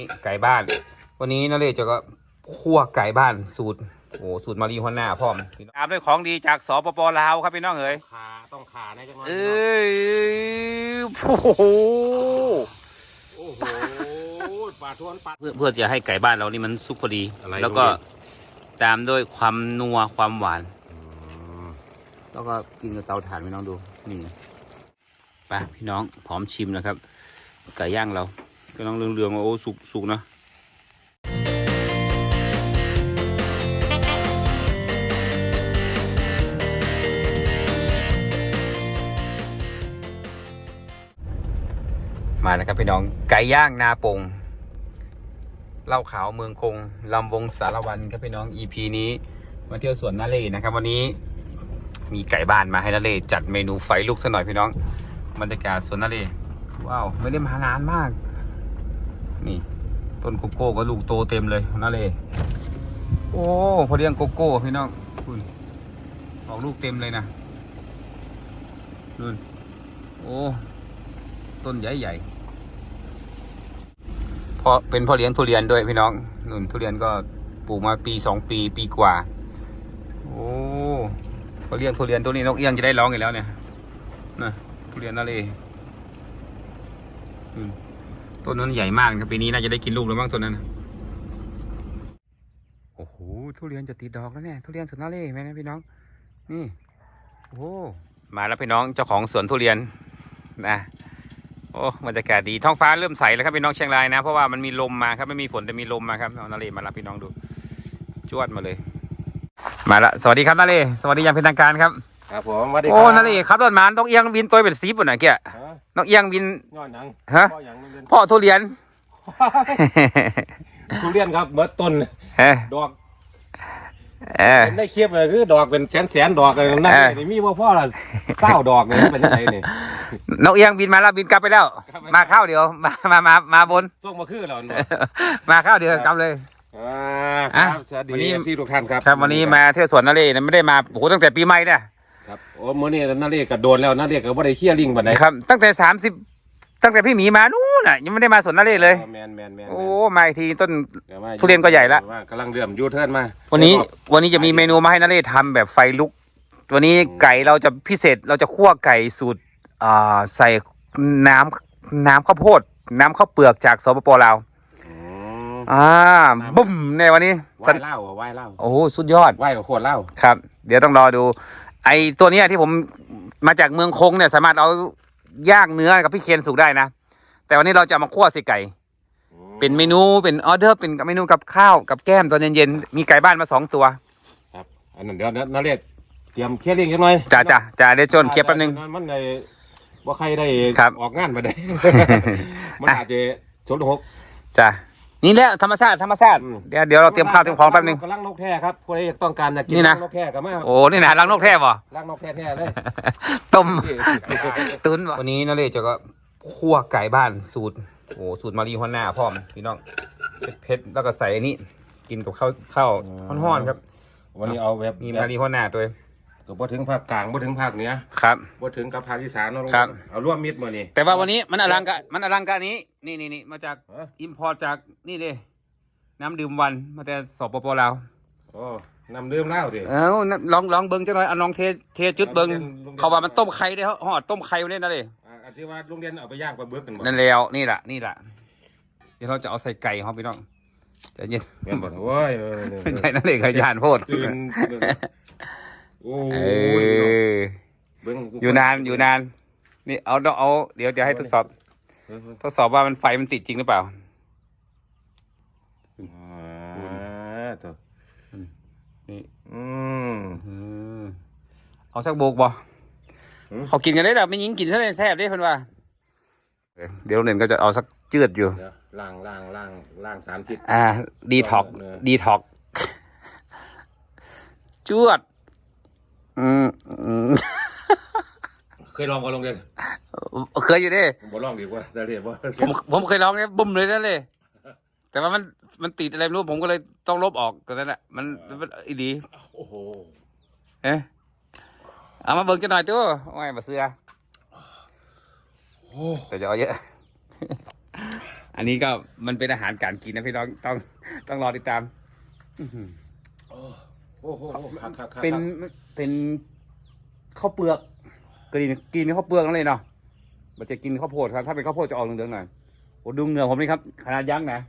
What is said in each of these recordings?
นี่ไก่บ้าน วันนี้นาเรศจะก็คั่วไก่บ้านสูตรโอ้สูตรมารีฮอนนาพร้อมตามด้วยของดีจากสปปลาวครับพี่น้องเอ๋ยขาต้องขานะจังหวะเอ้ยโอ้โหโอ้โหปลาทวนปลาเพื่อเพื่อจะให้ไก่บ้านเรานี่มันสุกพอดีอะไรแล้วก็โรงเรียตามด้วยความนัวความหวานแล้วก็กินกับเตาถ่านพี่น้องดูนี่ไปพี่น้องพร้อมชิมนะครับไก่ย่างเรา ก็น้องเรืองๆว่าโอ้สุกสุกนะมานะครับพี่น้องไก่ย่างนาปงเหล้าขาวเมืองคงลำวงสารวันครับพี่น้อง EP นี้มาเที่ยวสวนนาเลนะครับ วันนี้มีไก่บ้านมาให้นาเลจัดเมนูไฟลุกสักหน่อยพี่น้องบรรยากาศสวนนาเลว้าว ไม่ได้มานานมาก นี่ ต้นโกโก้ก็ลูกโตเต็มเลยน่าเลโอ้พอเลี้ยงโกโก้พี่น้องคุณออกลูกเต็มเลยนะนู่นโอ้ต้นใหญ่ใหญ่พอเป็นพ่อเลี้ยงทุเรียนด้วยพี่น้องนู่นทุเรียนก็ปลูกมาปีสองปีปีกว่า โอ้เขาเลี้ยงทุเรียนตัวนี้นกเอี้ยงจะได้ร้องอีกแล้วเนี่ยนะทุเรียนนั่นเลยอืม ต้นนั้นใหญ่มากครับปีนี้น่าจะได้กินลูกแล้วมั้งต้นนั้นน่ะโอ้โหทุเรียนจะติดดอกแล้วเนี่ยทุเรียนสวนนาเล่ไหมนะพี่น้อง นี่โอ้มาแล้วพี่น้องเจ้าของสวนทุเรียนนะโอ้บรรยากาศดีท้องฟ้าเริ่มใสแล้วครับพี่น้องเชียงรายนะเพราะว่ามันมีลมมาครับไม่มีฝนแต่มีลมมาครับเอานาเล่มารับพี่น้องดูจวดมาเลย มาละสวัสดีครับนาเล่สวัสดีอย่างเป็นทางการครับครับผมสวัสดีครับโอ้นั่นเองครับรถมานกเอียงบินตัวเป็นสีปุ่นน่ะเกี้ยฮะ นกเอียงบิน ย้อนหนังฮะ พ่อหยังโรงเรียนพ่อทุเรียน ทุเรียนครับเบิดต้น เอ้ยดอกเอ้ยเห็นได้เคียบเลยคือดอกเป็นแสนแสนๆดอกเลยนั่นเออ นี่มีว่าพ่อละเศร้าดอกเลยเป็นยังไงนี่นกเอียงบินมาแล้วบินกลับไปแล้วครับมาเข้าเดี๋ยวมามามามาบน ส่งมาคือเราเนาะ มาเข้าเดี๋ยวกลับเลย อ่าอะครับสวัสดีวันนี้ที่ทุกท่านครับ ครับวันนี้มาเที่ยวสวนนาเล่นะไม่ได้มาโอ้โหตั้งแต่ปีใหม่เนี่ย ครับโอ้มื้อนี้น่าเรียกกระโดนแล้วน่าเรียกก็บ่ได้เคี่ยลิงบัดไหนครับ ตั้งแต่สามสิบตั้งแต่พี่หมีมานู่นน่ะยังไม่ได้มาสวนนาเล่เลย แมนแมนแมนโอ้มาอีกทีต้น แต่ว่าทุเรียนก็ใหญ่ละว่ากำลังเริ่มยูเทิร์นมาวันนี้วันนี้จะมีเมนูมาให้นาเล่ทำแบบไฟลุก วันนี้ไก่เราจะพิเศษเราจะคั่วไก่สูตรอ่าใส่น้ำน้ำข้าวโพด น้ำข้าวเปลือกจากสปปลาวอืมอ่าบุ้มในวันนี้ไหว้เหล้าอะไหว้เหล้าโอ้โหสุดยอด ไหว้กับขวดเหล้าครับ เดี๋ยวต้องรอดู ไอตัวเนี้ยที่ผมมาจากเมืองคงเนี่ย สามารถเอาย่างเนื้อกับพี่เคนสุกได้นะ แต่วันนี้เราจะเอามาคั่วใส่ไก่ เป็นเมนูเป็นออเดอร์เป็นเมนูกับข้าวกับแก้มตอนเย็นๆมีไก่บ้านมาสองตัวครับอันนั้นเดี๋ยวน่าเรียกเตรียมเคี่ยลิงกันหน่อยจ้าจ้าจ้าเดี๋ยวจนเก็บแป๊บนึงมันในว่าใครได้ครับออกงานมาได้มันอาจจะชนหกจ้า นี่แหละธรรมชาติธรรมชาติ อืม เดี๋ยวเดี๋ยวเราเตรียมข้าวเตรียมของแป๊บนึง กำลังนกแท้ครับคนใดอยากต้องการอยากกินนี่นะ รังนกแท้กับมาโอ้นี่นะรังนกแทบบ่รังนกแท้ๆเลยต้ม ตุนวันนี้นาเลจะก็คั่วไก่บ้านสูตรโอ้สูตรมารีฮอนนาพร้อมพี่น้องเผ็ดๆแล้วก็ใส่อันนี้ กินกับข้าวข้าวห้อนๆครับ วันนี้เอาแบบมีมารีฮอนนาตัว ก็บ่ถึงภาคกลางบ่ถึงภาคเหนือครับ บ่ถึงกับภาคอีสานเนาะครับ เอาร่วมมิตรมานี่แต่ว่าวันนี้มันอลังการมันอลังการนี้ นี่นี่นี่มาจากฮะ อิมพอร์ตจากนี่เด้น้ำดื่มวันมาแต่สปปลาวโอ้นำดื่มเหล้าดิ เอ้าลองลองเบิ้งจังหน่อยอันลองเทเทจุดเบิ้งเขาว่ามันต้มไข่ได้ฮอดต้มไข่เนี่ยนะเด้อ่าอันที่ว่าโรงเรียนเอาไปย่างปลาเบิกกันบ่นั่นแล้วนี่แหละนี่แหละเดี๋ยวเราจะเอาใส่ไก่เขาพี่น้องใจะเย็นแม่นบ่โอ้ยเออเออเออ ไม่ใช่นั่นเองขยานโพดตื่น โอ้เอยอเบิ่งอยู่นานอยู่นาน นี่เอาเอาเอาเดี๋ยวเดี๋ยวให้ทดสอบเออเออทดสอบว่ามันไฟมันติดจริงหรือเปล่า อ่าตัวนี่ อืม อืมเอาสักโบกบ่อืม เขากินกันได้แบบไม่ยิงกินซะเลยแซ่บเด้เพิ่นว่าเออเดี๋ยวโรงเรียนก็จะเอาสักจืดอยู่ เดี๋ยวล้างล้างล้างล้างสารพิษ อ่า ดีท็อกเออ ดีท็อกจวด อืมอืมเคยลองกับโรงเรียนเคยอยู่เด้ผมบ่ลองดีกว่าได้เรียนว่าผมผมเคยร้องเนี่ยบุ้มเลยนั่นเลย แต่ว่ามันมันติดอะไรไม่รู้ผมก็เลยต้องลบออกตอนนั้นแหละมันมันอีดีโอ้โหเอ๊ะเอามาเบิ่งกันหน่อยตัวโอ้ยมาเสือโอ้เดี๋ยวจะเอาเยอะ อันนี้ก็มันเป็นอาหารการกินนะพี่น้องต้องต้องรอติดตามอื้อหือโอ้โหครับครับครับเป็นเป็นข้าวเปลือกกินกินข้าวเปลือกนั่นเลยเนาะมันจะกินข้าวโพดครับ ถ้าเป็นข้าวโพดจะออกเหลืองๆหน่อยโอ้ดูเหงื่อผมนี่ครับ ขนาดยักษ์นะ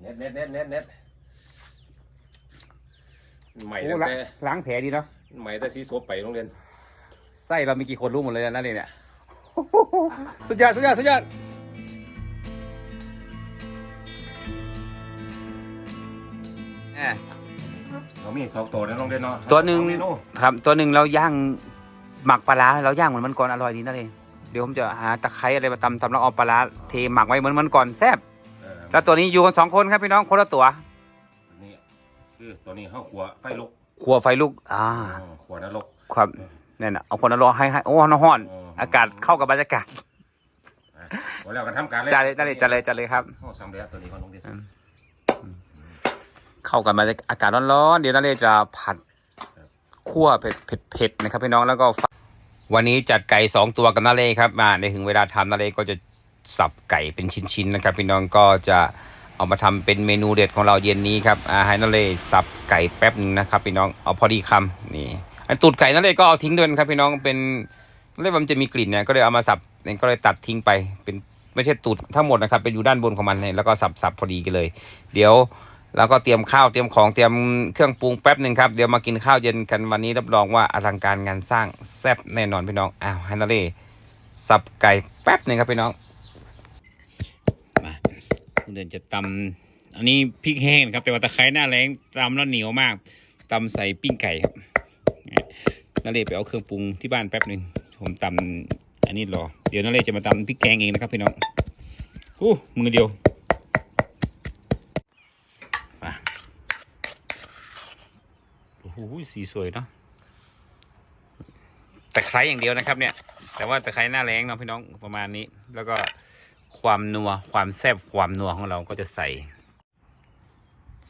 เน็ตเน็ตเน็ตเน็ตเน็ตใหม่โอ้ตั้งล้างแต่ล้างแผลดีเนาะใหม่แต่สีโซไปโรงเรียนไส้เรามีกี่คนรู้หมดเลยนะนั่นเลยเนี่ยสุดยอดสุดยอดสุดยอดแหม เรามีสองตัวในโรงเรียนเนาะตัวหนึ่งสอเมนูครับตัวหนึ่งเราย่างหมักปลาร้าเราย่างเหมือนมันก่อนอร่อยดีนั่นเองเดี๋ยวผมจะหาตะไคร้อะไรมาตำตำแล้วเอาปลาร้าเทหมักไว้เหมือนมันก่อนแซ่บเออแล้วตัวนี้อยู่กันสองคนครับพี่น้องคนละตัวนี่คือตัวนี้ข้าวขัวไฟลุกขัวไฟลุกอ่าอืมขัวนรกครับนั่นน่ะเอาคนละรอให้ให้โอ้น้องห้อนอืมอากาศเข้ากับบรรยากาศอะวันแล้วกันทำการเลยจัดเลยจัดเลยจัดเลยจัดเลยครับ ข้าวสามเหลี่ยมตัวนี้ของโรงเรียน เข้ากันบรรยาอากาศร้อนๆเดี๋ยวน้าเล่จะผัดคั่วเผ็ดเผ็ดนะครับพี่น้องแล้วก็ วันนี้จัดไก่สองตัวกับน้าเล่ครับมาในถึงเวลาทำน้าเล่ก็จะสับไก่เป็นชิ้นๆนะครับ พี่น้องก็จะเอามาทำเป็นเมนูเด็ดของเราเย็นนี้ครับอาให้นาเลสับไก่แป๊บนึงนะครับพี่น้องเอาพอดีคำนี่อันตูดไก่นาเลก็เอาทิ้งด้วยนะครับพี่น้องเป็นนาเลว่ามันจะมีกลิ่นเนี่ยก็เลยเอามาสับก็เลยตัดทิ้งไปเป็นไม่ใช่ตูดทั้งหมดนะครับเป็นอยู่ด้านบนของมันเนี่ยแล้วก็สับสับพอดีกันเลย เดี๋ยว แล้วก็เตรียมข้าวเตรียมของเตรียมเครื่องปรุงแป๊บหนึ่งครับเดี๋ยวมากินข้าวเย็นกันวันนี้รับรองว่าอลังการงานสร้างแซ่บแน่นอนพี่น้องอ้าวฮันนาเล่สับไก่แป๊บหนึ่งครับพี่น้องมาเดินจะตำอันนี้พริกแห้งครับแต่ว่าตะไคร้หน้าแรงตำแล้วเหนียวมากตำใส่ปิ้งไก่ครับนาเล่ไปเอาเครื่องปรุงที่บ้านแป๊บหนึ่งผมตำอันนี้รอเดี๋ยวนาเล่จะมาตำพริกแกงเองนะครับพี่น้องอู้มือเดียว โอ้โหสีสวยเนาะตะไคร้อย่างเดียวนะครับ เนี่ย แต่ว่าตะไคร้หน้าแรงเนาะพี่น้องประมาณนี้ แล้วก็ความนัวความแซ่บความนัวของเราก็จะใส่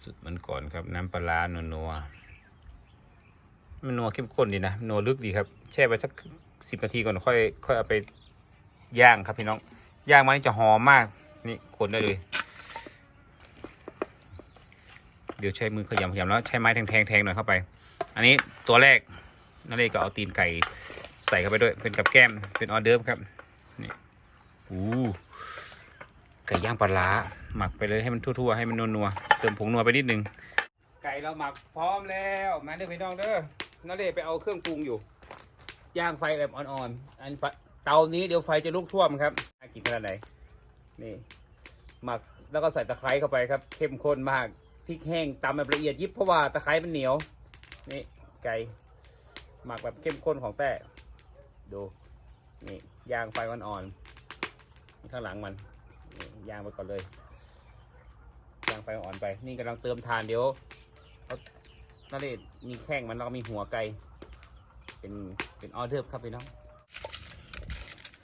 สุดมันก่อนครับ น้ำปลาร้านัวนัวมันนัวเข้มข้นดีนะนัวลึกดีครับ แช่ไปสักสิบนาทีก่อนค่อยค่อยเอาไปย่างครับพี่น้อง ย่างมันนี่จะหอมมาก นี่คนได้เลย เดี๋ยวใช้มือขยำขยำแล้วใช้ไม้แทงแทงแทงหน่อยเข้าไป อันนี้ตัวแรกนั่นเลยก็เอาตีนไก่ใส่เข้าไปด้วยเป็นกับแก้มเป็นออเดิร์ฟครับนี่อู้ไก่ย่างปลาร้าหมักไปเลยให้มันทั่วๆให้มันนัวๆเติมผงนัวไปนิดนึงไก่เราหมักพร้อมแล้วมาเด้อพี่น้องเด้อนั่นเลยไปเอาเครื่องปรุงอยู่ ย่างไฟแบบอ่อนๆอันเตานี้เดี๋ยวไฟจะลุกท่วมครับกินขนาดไหนนี่หมักแล้วก็ใส่ตะไคร้เข้าไปครับ เข้มข้นมากพริกแห้งตำแบบละเอียดยิบเพราะว่าตะไคร้มันเหนียว นี่ไก่หมักแบบเข้มข้นของแต่ดูนี่ยางไฟอ่อนๆข้างหลังมันยางไปก่อนเลยยางไฟอ่อนไป นี่กำลังเติมทานเดี๋ยวนั่นเลยมีแข้งมันแล้วก็มีหัวไก่เป็นเป็นออเดอร์ฟครับพี่น้อง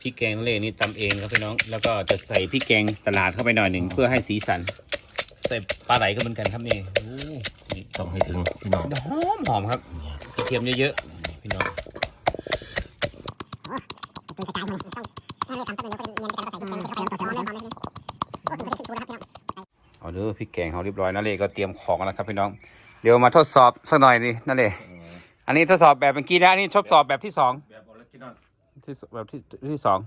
พริกแกงนั่นเลยนี่ตำเองครับพี่น้อง แล้วก็จะใส่พริกแกงตลาดเข้าไปหน่อยหนึ่งเพื่อให้สีสัน ใส่ปลาไหลก็เหมือนกันครับนี่ ต้องให้ถึงพี่น้องหอมหอมครับกระเทียมเยอะๆพี่น้องเอาเด้อพริกแกงเขาเรียบร้อยนั่นเลยก็เตรียมของแล้วครับพี่น้อง เดี๋ยวมาทดสอบสักหน่อยดินั่นเลยอันนี้ทดสอบแบบเมื่อกี้นะอันนี้ทดสอบแบบที่สองแบบออริจินอลที่สแบบที่ที่สอง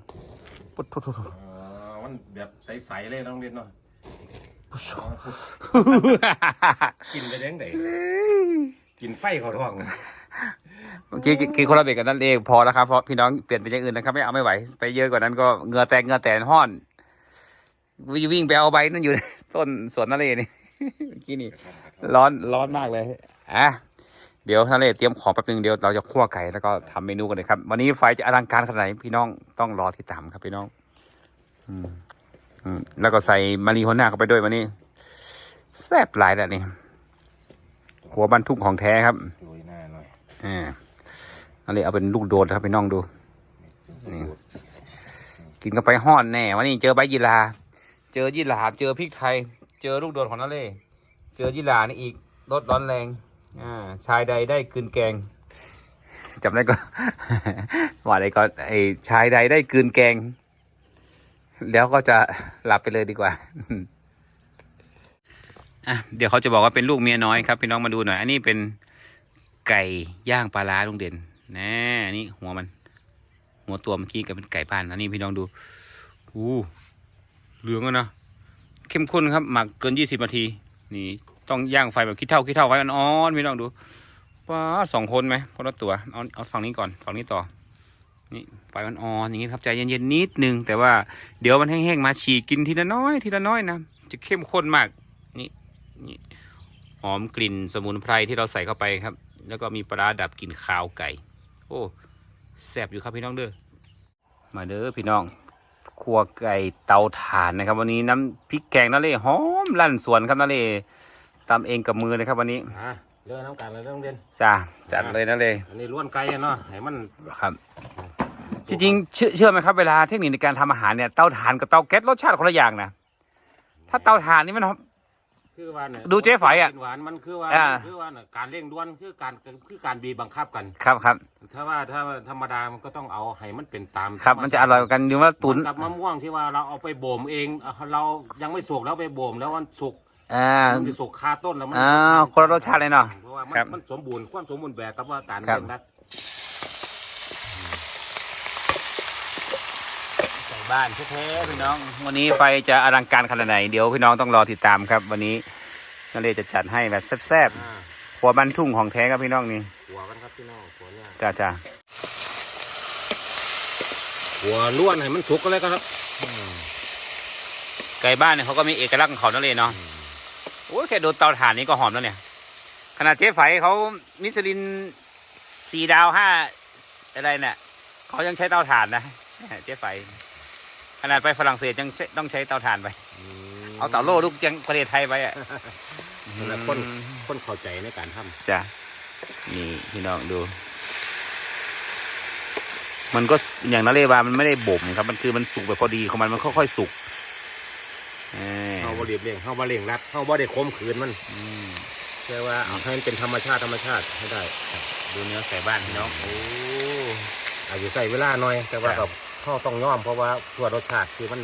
ปุ๊ดทุอ๋อมันแบบใสๆเลยโรงเรียนเนาะ กินไปเลี้ยงไหนกินไฟเขาท้องเมื่อกี้กินคนละเบรกกันนั่นเองพอแล้วครับเพราะพี่น้องเปลี่ยนเป็นอย่างอื่นนะครับ ไม่เอาไม่ไหว ไปเยอะกว่านั้นก็เหงื่อแตกเหงื่อแตกห้อนวิ่งวิ่งไปเอาใบนั่นอยู่ต้นสวนนั่นเลยนี่เมื่อกี้นี่ร้อนร้อนมากเลยอะเดี๋ยวนั่นเลยเตรียมของแป๊บนึงเดี๋ยวเราจะคั่วไก่แล้วก็ทำเมนูกันเลยครับ วันนี้ไฟจะอลังการขนาดไหนพี่น้องต้องรอติดตามครับพี่น้อง อืมอืม แล้วก็ใส่มารีโฮน่าเข้าไปด้วยวันนี้ แซ่บหลายแล้วนี่ หัวบรรทุกของแท้ครับดูหน้าหน่อยอ่าอันนี้เอาเป็นลูกโดดครับพี่น้องดูนี่กินกันไปห้อนแน่วันนี้เจอใบยีราเจอยี่หลาเจอพริกไทย เจอลูกโดดของนั่นเลยเจอยี่หลานี่อีกรสร้อนแรงอ่าชายใดได้กลืนแกงจำได้ก็ว่าอะไรก็ไอ้ชายใดได้กลืนแกง แล้วก็จะหลับไปเลยดีกว่าอะเดี๋ยวเขาจะบอกว่าเป็นลูกเมียน้อยครับพี่น้องมาดูหน่อย อันนี้เป็นไก่ย่างปลาร้าลุงเด่นแน่อันนี่หัวมัน หัวตัวเมื่อกี้ก็เป็นไก่บ้านอันนี้พี่น้องดูอู้เหลืองอะนะเข้มข้นครับหมักเกินยี่สิบนาที นี่ ต้องย่างไฟแบบขี้เท่าขี้เท่าไว้อ่อนๆพี่น้องดูว้าสองคนไหมคนละตัวเอาเอาฝั่งนี้ก่อนฝั่งนี้ต่อ นี่ไฟอ่อนๆอย่างนี้ครับใจเย็นๆนิดนึง แต่ว่าเดี๋ยวมันแห้งๆมาฉีกกินทีละน้อยทีละน้อยนะจะเข้มข้นมากนี่นี่หอมกลิ่นสมุนไพรที่เราใส่เข้าไปครับ แล้วก็มีปลาร้าดับกลิ่นคาวไก่ โอ้แซ่บอยู่ครับพี่น้องเด้อมาเด้อพี่น้องครัวไก่เตาถ่านนะครับ วันนี้น้ำพริกแกงนาเล่หอมลั่นสวนครับนาเล่ตำเองกับมือเลยครับ วันนี้อ่าเรื่องน้ำกันเลยเรื่องเรียนจ้าจัดเลยนาเล่อันนี้ล้วนไก่อะเนาะให้มันครับ จริงๆเชื่อเชื่อไหมครับเวลาเทคนิคในการทำอาหารเนี่ยเตาถ่านกับเตาแก๊สรสชาติคนละอย่างนะถ้าเตาถ่านนี่มันหอมคือว่าเนี่ยดูเจ๊ไฝอะกินหวานมันคือว่าอ่า คือว่าน่ะการเร่งด่วนคือการคือการบีบบังคับกัน ครับครับถ้าว่าถ้าธรรมดามันก็ต้องเอาให้มันเป็นตามครับ มันจะอร่อยกว่ากันอยู่ว่าตุนกับมะม่วงที่ว่าเราเอาไปบ่มเองเอาเรายังไม่สุกแล้วไปบ่มแล้วมันสุกอ่า มันจะสุกคาต้นแล้วมันอ่าคนละรสชาติเลยเนาะเพราะว่ามันครับมันสมบูรณ์ความสมบูรณ์แบบกับว่าการครับ เร่งรัด ใส่ บ้านแท้ๆพี่น้อง วันนี้ไฟจะอลังการขนาดไหน เดี๋ยวพี่น้องต้องรอติดตามครับ วันนี้นาเลจะจัดให้แบบแซ่บอ่าๆหัวบันทุ่งของแท้ครับพี่น้องนี่หัวกันครับพี่น้องหัวเนี่ยจ้าจ้าหัวล้วนให้มันสุกก็เลยครับไก่บ้านเนี่ยเขาก็มีเอกลักษณ์ของเขานั่นเลยเนาะโอ้ยแค่โดนเตาถ่านนี้ก็หอมแล้วเนี่ยขนาดเจ๊ไฝเขามิชลินสี่ดาวห้าอะไรเนี่ยเขายังใช้เตาถ่านนะเจ๊ไฝ ขนาดไปฝรั่งเศสยังใช้ต้องใช้เตาถ่านไป เอาเตาโล่ลูกยังประเทศไทยไปอะแล้วคนคนเข้าใจในการทำจ้ะนี่พี่น้องดู มันก็อย่างนาเรบามันไม่ได้บ่มครับ มันคือมันสุกแบบพอดีของมันมันค่อยๆสุกเออเฮาบ่เรียบเร่งเฮาบ่เร่งรัดเฮาบ่ได้ข่มขืนมันอืมแค่ว่าเอาให้มันเป็นธรรมชาติธรรมชาติให้ได้ ดูเนื้อใส่บ้านพี่น้องโอ้อาจจะใส่เวลาหน่อย แต่ว่าครักับบ ข้อต้องย่อมเพราะว่าตัวรสชาติคือมัน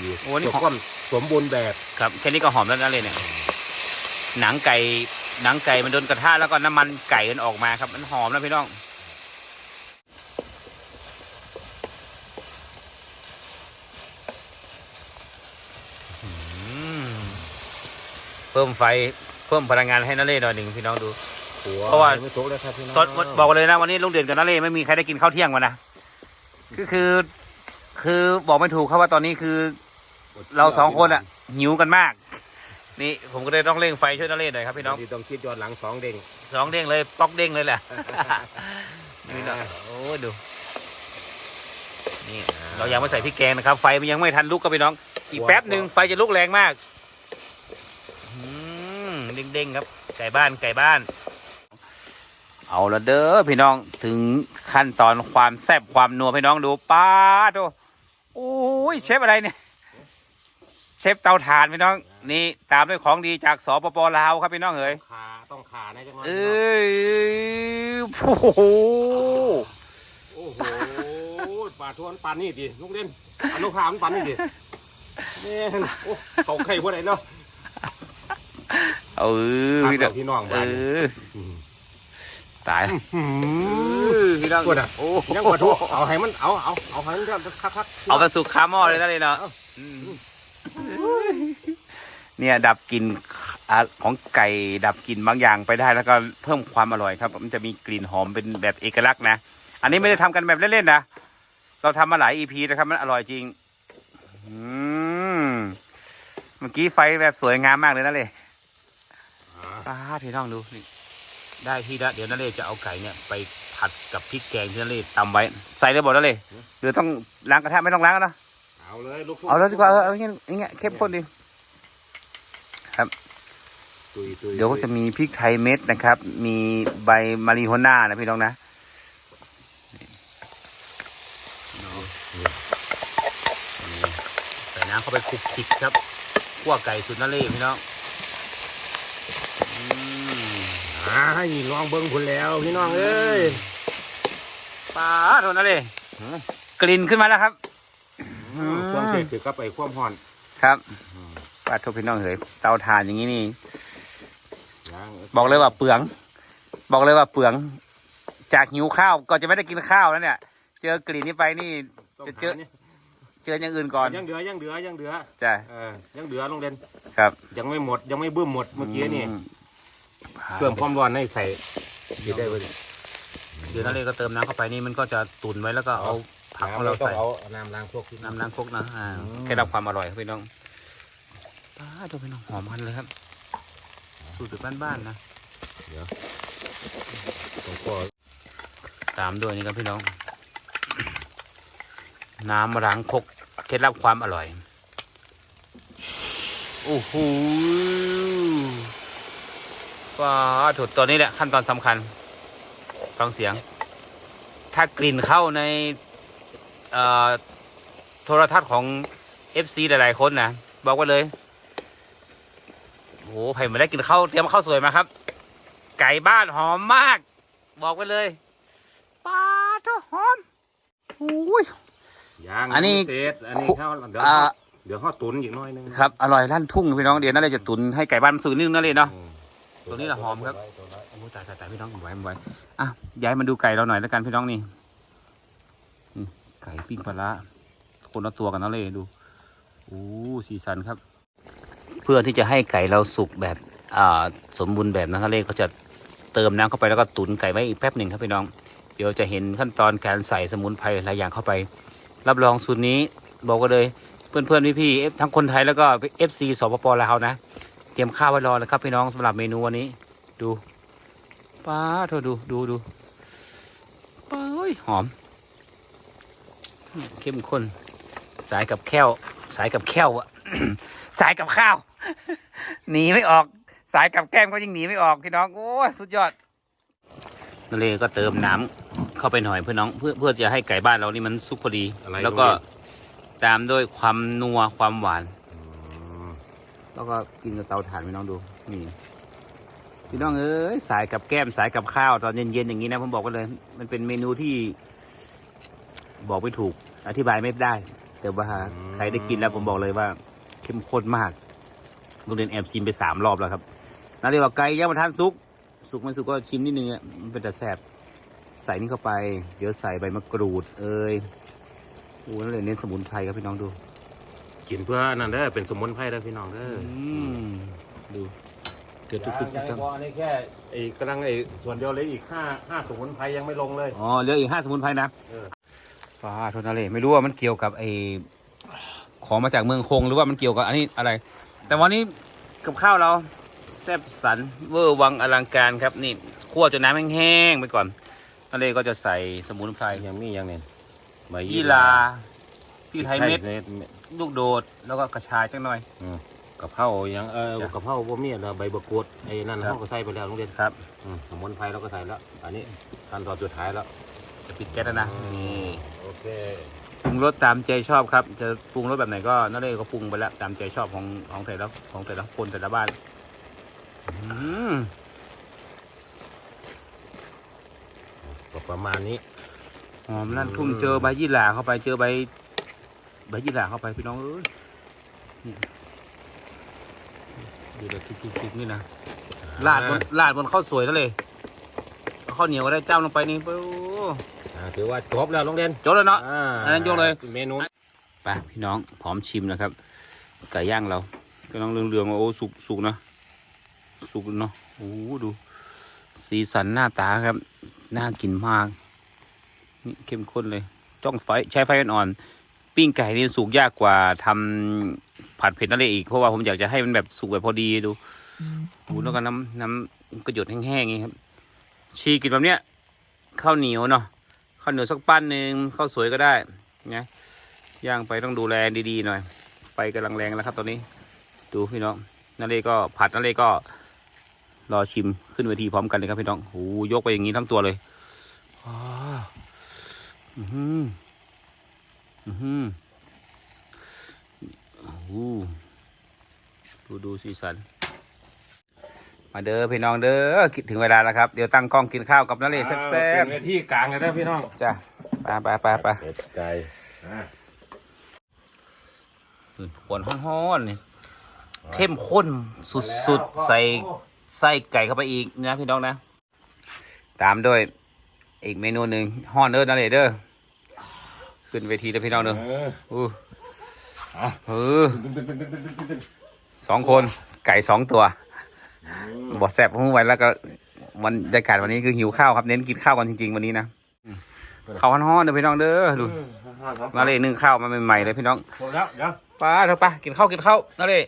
ดีๆโอ้นี่ ตัวความสมบูรณ์แบบครับแค่นี้ก็หอมแล้วนะเลยเนี่ยหนังไก่หนังไก่มันโดนกระทะแล้วก็น้ำมันไก่มันออกมาครับ มันหอมนะพี่น้องอืมเพิ่มไฟเพิ่มพลังงานให้นาเล่หน่อยหนึ่งพี่น้องดู หัวเพราะว่า ไม่สุกเลยครับพี่น้องตอนบอกเลยนะวันนี้ลุงเด่นกับนาเล่ไม่มีใครได้กินข้าวเที่ยงมานะคือคือ คือบอกไม่ถูกครับว่าตอนนี้คือ เราสองคนอะ หิวกันมาก นี่ผมก็เลยต้องเร่งไฟช่วยนาเล่หน่อยครับพี่น้องที่ต้องคิดย้อนหลังสองเด้งสองเด้งเลยป๊อกเด้งเลยแหละนี่นะโอ้ยดูนี่เรายังไม่ใส่พริกแกงนะครับ ไฟมันยังไม่ทันลุกก็พี่น้อง อีกแป๊บหนึ่งไฟจะลุกแรงมากอืมเด้งๆครับไก่บ้านไก่บ้าน เอาละเด้อพี่น้องถึงขั้นตอนความแซ่บความนัวพี่น้องดูป้าดู โอ้ยเชฟอะไรเนี่ย เชฟเตาถ่านพี่น้อง นี่ตามด้วยของดีจากสปปลาวครับพี่น้องเอ๋ยขาต้องขานะจังหวะเอ้ยโอ้โหโอ้โหปลาทวนปลานี่ดิลูกเล่นอนุภาพมันปลานี่ดิแม่นโอ้เขาไข่พวกไหนเนาะเออพี่พี่น้องพี่น้องเอบ้านอ ตายหืเอมอพี่น้องกดอะโอ้ยังปลาทูเอาให้มันเอาเอาเอาให้มันคักคักๆเอาไปสุกคาหม้อเลยนะเลยเนาะอืมเนี่ยดับกลิ่นอะของไก่ดับกลิ่นบางอย่างไปได้ แล้วก็เพิ่มความอร่อยครับ มันจะมีกลิ่นหอมเป็นแบบเอกลักษณ์นะ อันนี้ไม่ได้ทำกันแบบเล่นๆนะเราทำมาหลายอีพีนะครับ มันอร่อยจริงอืมเมื่อกี้ไฟแบบสวยงามมากเลยนะเลยอ่าป้าดพี่น้องดูนี่ ได้ที่แล้วเดี๋ยวนั่นเลยจะเอาไก่เนี่ยไปผัดกับพริกแกงที่นั่นเลยตำไว้ ใส่เลยบอกนั่นเลยหรือต้องล้างกระทะไม่ต้องล้างแล้วนะเอาเลยลูกเอาแล้วดีกว่าเออเอาอย่างเงี้ยอย่างเงี้ยเข้มข้นดี ตุยตุยเดี๋ยวก็จะมีพริกไทยเม็ดนะครับ มีใบมารีโฮน่านะพี่น้องนะนี่นี่ใส่น้ำเข้าไปคลุกคลิกครับขั่วไก่สุดนั่นเลยพี่น้องอืม อ่า ให้ลองเบิ้งคุณแล้วพี่น้องเอ้ยปลาโดนนั่นเลยกลิ่นขึ้นมาแล้วครับอืมเครื่องเทศคือกับไอ้ความห่อน ครับปลาทุกพี่น้องเฮ้ยเตาถ่านอย่างนี้นี่ย่างบอกเลยว่าเปลือง บอกเลยว่าเปลือง จากหิวข้าวก็จะไม่ได้กินข้าวแล้วเนี่ย เจอกลิ่นนี้ไปนี่ต้องจะเจอหานี่เจออย่างอื่นก่อนยังเดือยังเดือยังเดือจ้ะเออยังเดือลงเด่นครับ ยังไม่หมดยังไม่บึ้มหมดเมื่อกี้นี่ม เพิ่มความร้อนให้ใส่ดีได้เลยเดี๋ยวนั่นเลยก็เติมน้ำเข้าไปนี่มันก็จะตุนไว้แล้วก็เอาผักของน้ำเราเราต้องใส่เอาน้ำล้างพวกที่น้ำล้างครกนะอ่าอืมแค่รับความอร่อยครับพี่น้องป้าดูพี่น้องหอมกันเลยครับ สูตรแบบบ้านๆนะผมก็ตามด้วยนี่ครับพี่น้อง น้ำล้างครกเคล็ดลับความอร่อย โอ้โห ว้าถูกตัวนี้แหละขั้นตอนสำคัญฟังเสียง ถ้ากลิ่นเข้าในเอ่อโทรทัศน์ของ FC หลาย ๆ คนนะบอกไว้เลยโอ้โหใครไม่ได้กินข้าวเตรียมข้าวสวยมาครับ ไก่บ้านหอมมาก บอกไว้เลยปลาเท่าหอมอุ้ยย่างอันนี้เศษอันนี้ข้าวเดี๋ยวอ่าเดี๋ยวข้าวตุ๋นอีกหน้อยนึงครับอร่อยลั่นทุ่งพี่น้องเดี๋ยวนั่นเลยจะตุนให้ไก่บ้านมันสูงนิดนึงนั่นเลยเนาะอืม ตัวนี้แหละหอมครับโอ้ตายตายตายพี่น้องไว้ไว้อะย้ายมาดูไก่เราหน่อยแล้วกันพี่น้องนี่ไก่ปิ้งปลาร้าคนละตัวกันนั่นเลยดูโอ้สีสันครับ เพื่อที่จะให้ไก่เราสุกแบบอ่าสมบูรณ์แบบนั้นทะเลก็จะเติมน้ำเข้าไปแล้วก็ตุนไก่ไว้อีกแป๊บหนึ่งครับพี่น้อง เดี๋ยวจะเห็นขั้นตอนการใส่สมุนไพรหลายอย่างเข้าไป รับรองสูตรนี้บอกกันเลยเพื่อนเพื่อนพี่พี่ๆทั้งคนไทยแล้วก็ FC สปปลาวนะ เตรียมข้าวไว้รอเลยครับพี่น้องสำหรับเมนูวันนี้ ดูป้าเธอดูดูดูป้าเอ้ยหอมเนี่ยเข้มข้น สายกับแค้ว สายกับแค้วอะสายกับข้าวหนีไม่ออก สายกับแก้มก็ยิ่งหนีไม่ออกพี่น้องโอ้สุดยอดนเลก็เติมน้ำเข้าไปหน่อยเพื่อน้องเพื่อเพื่อจะให้ไก่บ้านเรานี่มันสุกพอดี แล้วก็ตามด้วยความนัวความหวาน แล้วก็กินกับเตาถ่านพี่น้องดูนี่พี่น้องเอ้ยสายกับแก้มสายกับข้าว ตอนเย็นๆอย่างนี้นะผมบอกไว้เลย มันเป็นเมนูที่บอกไม่ถูก อธิบายไม่ได้ แต่ว่าใครได้กินแล้วผมบอกเลยว่า เข้มข้นมากโรงเรียนแอบชิมไปสามรอบแล้วครับนั่นเรียกว่าไก่ย่างมาทานซุก สุกไม่สุกก็ชิมนิดนึงอะมันเป็นแต่แสบใส่นี่เข้าไป เดี๋ยวใส่ใบมะกรูด เอ้ยโอ้นั่นเลยเน้นสมุนไพรครับพี่น้องดู กินเพื่อนั่นเด้อเป็นสมุนไพรเด้อพี่น้องเด้ออืมดูเดือดยังทุกๆยังครับพออันนี้แค่ไอ้กำลังไอ้ส่วนเดียวเลยอีกห้าห้าสมุนไพรยังไม่ลงเลยอ๋อเหลืออีกห้าสมุนไพรนะเออฟ้าโทนาเลไม่รู้ว่ามันเกี่ยวกับไอ้ของมาจากเมืองคงหรือว่ามันเกี่ยวกับอันนี้อะไร แต่วันนี้กับข้าวเราแซ่บสันเวอร์วังอลังการครับนี่คั่วจนน้ำแห้งๆไปก่อนนาเลก็จะใส่สมุนไพรยังมียังเนี่ยใบยี่ลา พี่ไทยเม็ดเม็ดลูกโดดแล้วก็กระชายจังหน่อย อืมกะเพรายังเออจ้ะกะเพราบ่มีแล้วใบบักกูดไอ้นั่นครับเขาก็ใส่ไปแล้วโรงเรียนครับ อืมสมุนไพรเราก็ใส่แล้ว อันนี้ขั้นตอนสุดท้ายแล้วจะปิดแก๊สแล้วนะอืนี่มโอเคปรุงรสตามใจชอบครับ จะปรุงรสแบบไหนก็นั่นเลยก็ปรุงไปแล้วตามใจชอบของของแต่ละของแต่ละคนแต่ละบ้านอืมก็ประมาณนี้หอมนั่นทุ่มอืมเจอใบยี่หร่าเข้าไปเจอใบ ใบยี่หร่าเข้าไปพี่น้องเอ้ยนี่ดูแต่ทุกๆๆนี่นะลาดบนลาดบนข้าวสวยนั่นเลยเอาข้าวเหนียวก็ได้เจ้าลงไปนี่โอ้อ่าถือว่าจบแล้วโรงเรียนจบแล้วเนาะอ่าอันนั้นยกเลยเมนูไปพี่น้องพร้อมชิมนะครับไก่ย่างเรากำลังเรืองๆว่าโอ้สุกสุกนะสุกเนาะโอ้ดู สีสันหน้าตาครับ น่ากินมากนี่เข้มข้นเลย จ้องไฟใช้ไฟอ่อนๆ ปิ้งไก่นี่สุกยากกว่าทำผัดเผ็ดนั่นเลยอีกเพราะว่าผมอยากจะให้มันแบบสุกแบบพอดีดูโอ้แล้วก็น้ำน้ำกระหยดแห้งๆอย่างนี้ครับ ชีกินแบบเนี้ยข้าวเหนียวเนาะข้าวเหนียวสักปั้นหนึ่งข้าวสวยก็ได้นะย่างไปต้องดูแลดีๆหน่อยไฟกำลังแรงแล้วครับ ตอนนี้ ดูพี่น้องนั่นเลยก็ผัดนั่นเลยก็ รอชิมขึ้นเวทีพร้อมกันเลยครับพี่น้องโอ้ยกไปอย่างนี้ทั้งตัวเลยอ้าอือหื ออือหือโอ้โหดูดูสีสัน มาเด้อพี่น้องเด้อคิดถึงเวลาแล้วครับ เดี๋ยวตั้งกล้องกินข้าวกับนั่นเลยแซ่บเป็นเวทีกลางเลยนะพี่น้อง ๆจ้ะไปไปไปไปเป็ดไก่อ่าขวนฮ้อนๆนี่เข้มข้นสุดๆใส่ไส้ไก่เข้าไปอีกนะพี่น้องนะ ตามด้วยอีกเมนูหนึ่งฮ้อนเด้อนะเลยเด้อ ขึ้นเวทีเด้อพี่น้องเด้อเอออู้อะเออตึ้งตึ้งตึ้งตึ้งตึ้งตึ้งตึ้งสองคนไก่สองตัวบอแซบหุ้งไว้แล้วก็วันบรรยากาศวันนี้คือหิวข้าวครับเน้นกินข้าวกันจริง ๆ วันนี้นะข้าวฮ้อนๆเด้อพี่น้องเด้อดูนาเลยนึ่งข้าวมาใหม่ๆเลยพี่น้องหมดแล้วเดี๋ยวป้าเถอะป้ากินข้าวกินข้าวนาเลย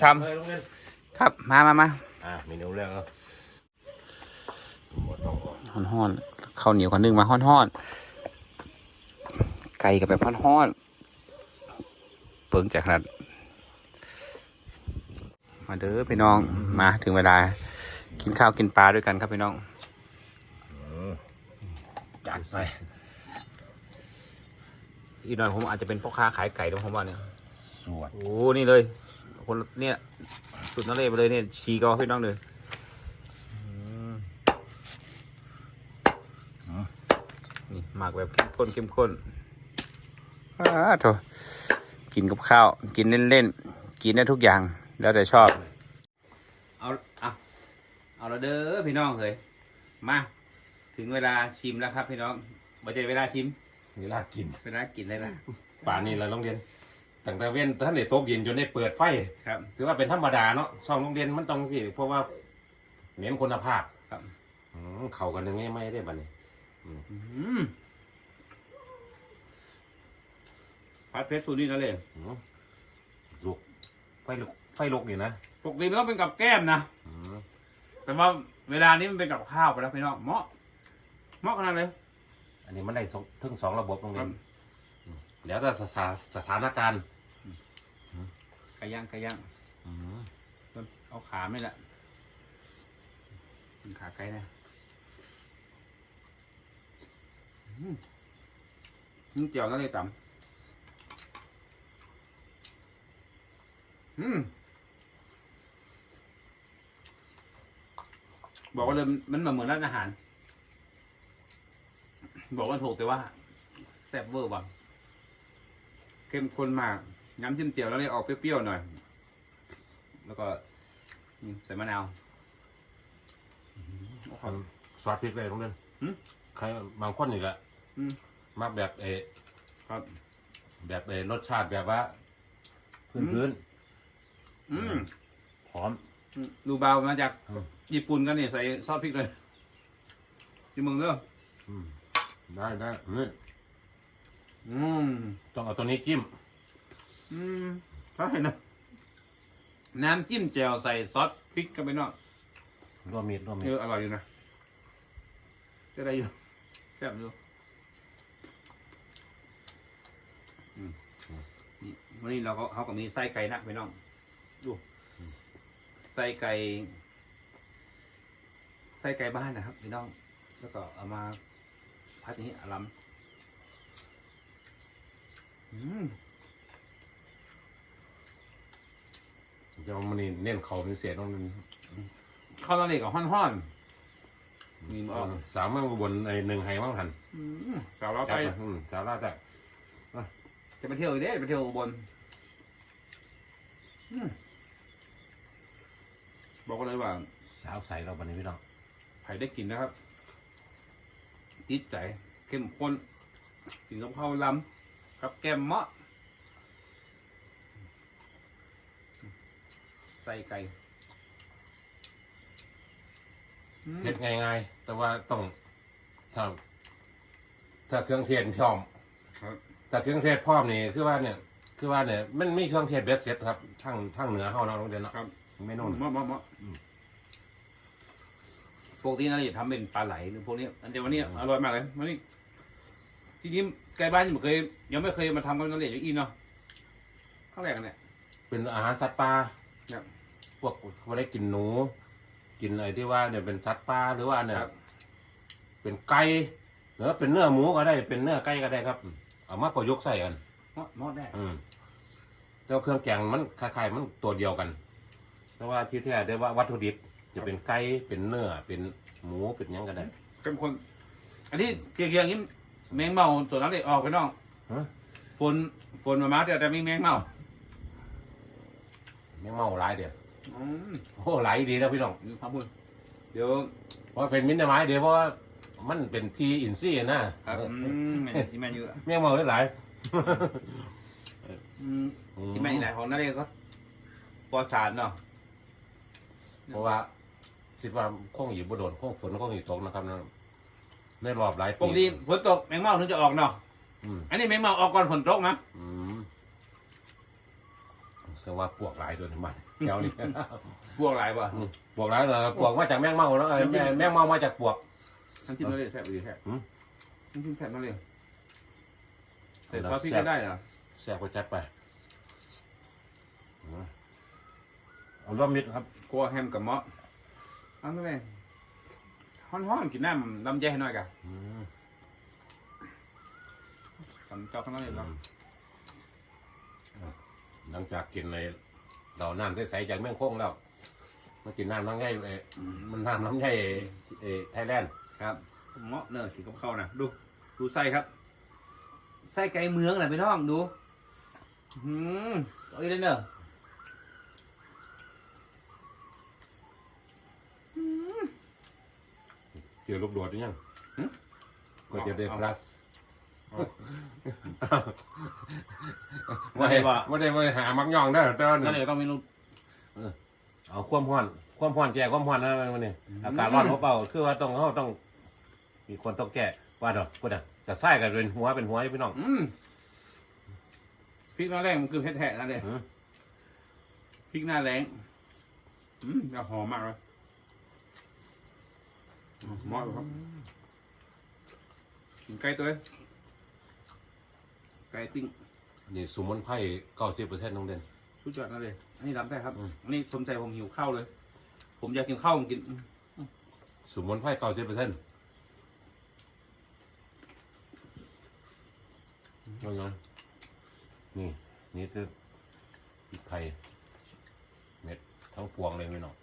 ช้ำเฮ้ยโรงเรียนๆครับมามามาอะเมนูแรกแล้วหมดต้องก่อนฮ้อนๆข้าวเหนียวกันนึ่งมาฮ้อนๆ ไก่กับแบบฮ้อนๆเปิงจากขนาดมาเด้อพี่น้องมาถึงเวลา กินข้าวกินปลาด้วยกันครับพี่น้องจัดไปอีกหน่อยผมอาจจะเป็นพ่อค้าขายไก่ด้วยผมว่าเนี่ยสวดโอ้นี่เลย คนเนี่ยสุดนั่นเลยไปเลยเนี่ยชีก็พี่น้องเลยนี่หมักแบบเข้มข้นเข้มข้น อ้าโถกินกับข้าว กินเล่นๆ กินได้ทุกอย่าง แล้วแต่ชอบ เอาเอาเอาละเด้อพี่น้องเลยมา ถึงเวลาชิมแล้วครับพี่น้องบ่ใจเวลาชิม เวลากิน เวลากินเลยนะป่านนี้เราโรงเรียนตั้งแต่เว้นท่านเด็กโต๊ะเย็นจนได้เปิดไฟครับ ถือว่าเป็นธรรมดาเนาะช่องโรงเรียนมันต้องสิเพราะว่าเน้นคุณภาพ ครับ อืมเข้ากันยังไงไม่ได้บัดนี้อืม พัดเพชรสูตรนี้นั่นเลยอืมลุกไฟลุกไฟลุกนี่นะปกติมันต้องเป็นกับแก้มนะอืมแต่ว่าเวลานี้มันเป็นกับข้าวไปแล้วพี่น้องเหมาะเหมาะขนาดเลย อันนี้มันได้สองถึงสองระบบโรงคเรีรัยบนอืมแล้วแต่สถาสถานการณ์ไก่ย่างไก่ย่างอืมต้นเอาขาไม่ละเป็นขาไก่นะอืมนี่เจียวนั่นเลยต่ำอืม บอกว่าเลยมันเหมือนร้านอาหาร บอกว่าถูกแต่ว่าแซ่บเวอร์ว่ะเข้มข้นมากน้ำจิ้มเจียวแล้วเลยออกเปรี้ยวๆหน่อย แล้วก็นี่ใส่มะนาวอื้อหือโอ้โหซอสพริกเลยโรงเรียนหืมใครบางคนนี่ก็อืมมักแบบเออครับ แบบเออรสชาติแบบว่า พื้นพื้น อืมๆหอม ดูเบามาจากอืม ญี่ปุ่นกันนี่ใส่ซอสพริกเลยที่เมืองเด้ออืมได้ได้นี่อืม ต้องเอาตัวนี้จิ้ม อืมใช่นะ น้ำจิ้มแจ่วใส่ซอสพริกกันไปเนาะรวมมีดรวมมีเอดออร่อยอยู่นะจะได้อยู่แซ่บอยู่อืมนี่วันนี้เราก็เขาก็มีไส้ไก่นะไปน้องดู ไส้ไก่ไส้ไก่บ้านนะครับพี่น้อง แล้วก็เอามาพัดอย่างนี้อลัมอืมเดี๋ยวมันนี่เน้นเขาเป็นเศษตรงนั้นข้าวตอนเด็กกับห้อนๆมีมาออกสามเมืองอุบนไอหนึ่งไห้มั่งหันอืมสาวเราจัไป บมาอืมสาวราชแต่จะไปเที่ยวอีกเด้ไปเที่ยวอุบลอืม บอกกันเลยว่าสาวใสเราบันนี้พี่น้องไผ่ได้กินนะครับติดใจเข้มข้นกินกับข้าวลำกับแกมเมาะใส่ไก่อืมเฮ็ดง่ายๆ แต่ว่าต้องถ้าถ้าเครื่องเทศพร้อมครับแต่เครื่องเทศพร้อมนี่คือว่าเนี่ยคือว่าเนี่ยมันมีเครื่องเทศเบ็ดเสร็จครับทั้งทั้งเหนือเฮาเนาะโรงเรียนเนาะครับเมนูนี่เมาะเมาะเมาะอืม ปกตินั่นจะทำเป็นปลาไหลหรือพวกนี้อันเดียววันนี้อร่อยมากเลยวันนี้จริงๆไก่บ้านยังไม่เคย ยังไม่เคยมาทำกันนั่นเลยอย่างอีเนาะข้าวแรกเนี่ย เป็นอาหารสัตว์ป่าครับพวกเขาได้กินหนู กินอะไรที่ว่าเนี่ยเป็นสัตว์ป่าหรือว่าเนี่ย ครับ เป็นไก่หรือว่าเป็นเนื้อหมูก็ได้ เป็นเนื้อไก่ก็ได้ครับ เอามาประยุกต์ใส่กันเมาะเมาะได้อืมแต่ว่าเครื่องแกงมันคล้ายๆมันตัวเดียวกัน แต่ว่าที่แท้ได้ว่าวัตถุดิบ จะเป็นไก่เป็นเนื้อเป็นหมูเป็นหยังก็ได้เข้มข้นอันที่เกี่ยวๆอย่างนี้แมงเมาตัวนั้นเลยออกไปน้องฮะ ฝนฝนมามาแต่แต่มีแมงเมาแมงเมาหลายเดียวอืมโอ้หลายดีแล้วพี่น้องดูครับคุณเดี๋ยวเพราะเป็นมิตรไม้เดียวเพราะว่ามันเป็นทีอินซี่นะครับอืมแม่นที่แม่นอยู่อะแมงเมาหลายอืมที่แม่นอีไหนของนั่นเองก็ปอสารเนาะเพราะว่า คิดว่าคงอยู่บโดนคงฝนคงอยู่ตกนะครับนะในรอบหลายปกติฝนตกแมงเม่าถึงจะออกเนาะอืมอันนี้แมงเม่าออกก่อนฝนตกนะอืมแสดงว่าปวกหลายตัวในบ้านแถวนี้ พวกหลายป่ะปวกหลายตัวปวกมาจากแมงเมาแล้วเอ้ยแม่แมงเมามาจากปวกทั้งที่นั่นเลยแซ่บดีแซ่บอืมทั้งที่แซ่บนั่นเลยใส่ซอสพริกก็ได้เหรอแซ่บก็จัดไปอืมเอาร่วมมิตรครับกัวแฮมกับเมาะ เอาไปเลยฮ้อนๆกินน้ำลำไยให้หน่อยกันอืมตอนเจอกข้างนอกเลยเนาะหลังจากกินในเราน้ำใสๆจากแมงโค้งแล้วมากินน้ำน้ำไงเอ่อมันน้ำน้ำไงเอ่อไทยแลนด์ครับเมาะเนอะกินกับข้าวนะดูดูไส้ครับไส้ไก่เมืองนะพี่น้องดูอืมเอาอีกเลยเนอะ เจอลูกโดดหรือยังก็จะได้ plus ไม่ได้ไม่ได้ไปหามักย่องได้อแต่ว่านั่นเลยต้องมีลูกเอาความร้อนความร้อนแก้ความร้อนนะมันนี่อากาศร้อนเขาเปล่าคือว่าต้องเขาต้อง มีคนต้องแก้ว่าดอกกูน่ะจะไส้กันเป็นหัวเป็นหัวให้พี่น้องอืมพริกหน้าแรงมันคือเผ็ดแท้นั่นเลยอืมพริกหน้าแรงอืมจะหอมมากเลย เหมาะเลยครับกินไก่ตัวเองไก่ติ้งนี่สมุนไพรเก้าสิบเปอร์เซ็นต์น้องเด่นชุดยอดนั่นเลย อันนี้รับได้ครับอืม อันนี้สมใจผมหิวข้าวเลย ผมอยากกินข้าวผมกินสมุนไพรเก้าสิบเปอร์เซ็นต์ยังไงนี่นี่คือพริกไทยเม็ดทั้งพวงเลยพี่น้อง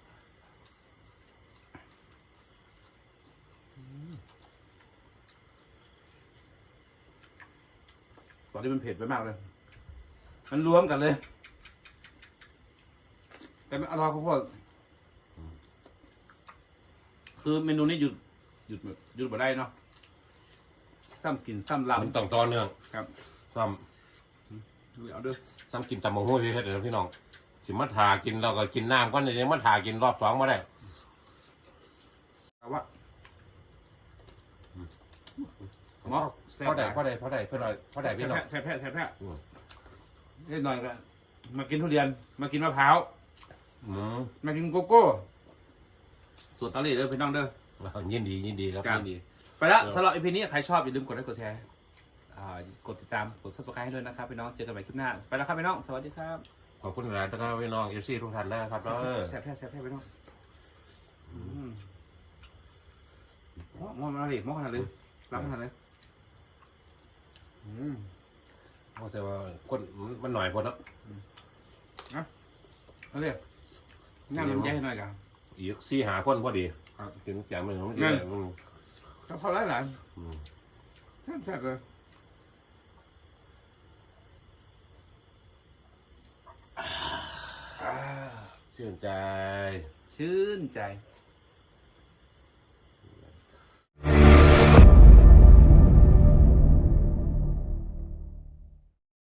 อนนี้มันเผ็ดไปมากเลย มันรวมกันเลย แต่มันอร่อยเพราะว่าคือเมนูนี้หยุดหยุดแบบหยุดมาได้เนาะซ้ำกินซ้ำลมันต้องต่อเนื่องครับ ซ้ำเอาเด้วยำซ้ำกินตำมะฮุ่ยพี่เพชรเด้อพี่น้องสิมาทากินเราก็กินน้ำก่อนเดี๋ยวยังมาทากินรอบสองมาได้ เอาวะหมอแซ่บเพราะใดเพราะใดเพราะใดเพราะใดเพราะใดพี่น้องแซ่บแซ่บแซ่บแซ่บอืม นิดหน่อยก็มากินทุเรียน มากินมะพร้าว อืมมากินโกโก้ส่วนตะลีเด้อพี่น้องเด้อ ยินดียินดีครับครับ ยินดี ไปละเออสำหรับอีพีนี้ใครชอบอย่าลืมกดไลค์กดแชร์อ่ากดติดตามกด subscribe ให้ด้วยนะครับพี่น้องเจอกันใหม่คลิปหน้าไปแล้วครับพี่น้องสวัสดีครับขอบคุณหลายๆนะครับพี่น้องเอฟซีทุกท่านนะครับเด้อแซ่บแซ่บแซ่บแซ่บพี่น้องอืมหม้อหม้อมาเลยหม้อขนาดเลยรับขนาดเลย อืมเพราะแต่ว่าคนมันหน่อยคนเนาะเอาเลยงานลำไยให้หน่อยกัน อีกสี่หาคนพอดีครับกินแจมเลยมันนั่นอืมเขาพอแล้วหลานอืมแซ่บแซ่บเลยชื่นใจ ชื่นใจอ